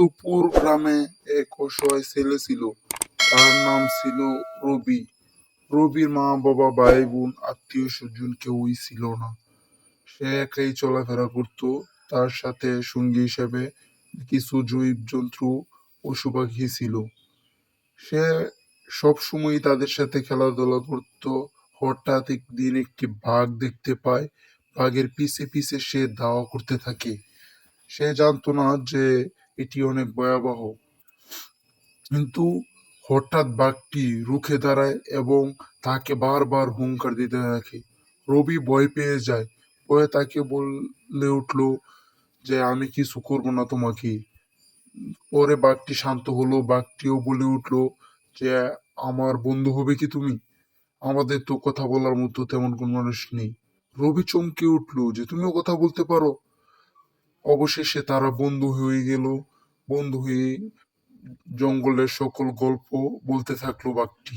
মধুপুর গ্রামে এক অসহায় ছেলে ছিল। তার নাম ছিল রবি। রবির মা, বাবা, ভাই, বোন, আত্মীয় স্বজন কেউই ছিল না। সে একাই চলাফেরা করত। তার সাথে সঙ্গী হিসেবে কিছু জৈব জন্তু পশু পাখি ছিল। সে সবসময় তাদের সাথে খেলাধুলা করত। হঠাৎ একদিন একটি বাঘ দেখতে পায়। বাঘের পিছে পিছে সে দাওয়া করতে থাকে। সে জানতো না যে এটি অনেক ভয়াবহ। কিন্তু হঠাৎ বাঘটি রুখে দাঁড়ায় এবং তাকে বারবার হুংকার দিতে থাকে। রবি ভয় পেয়ে যায়। ভয়ে তাকে বলে উঠল যে, আমি কিছু করব না তোমাকে। পরে বাঘটি শান্ত হলো। বাঘটিও বলে উঠল যে, আমার বন্ধু হবে কি তুমি? আমাদের তো কথা বলার মতো তেমন কোন মানুষ নেই। রবি চমকে উঠল যে, তুমিও কথা বলতে পারো। অবশেষে তারা বন্ধু হয়ে গেল। বন্ধু হয়ে জঙ্গলের সকল গল্প বলতে থাকল বাঘটি।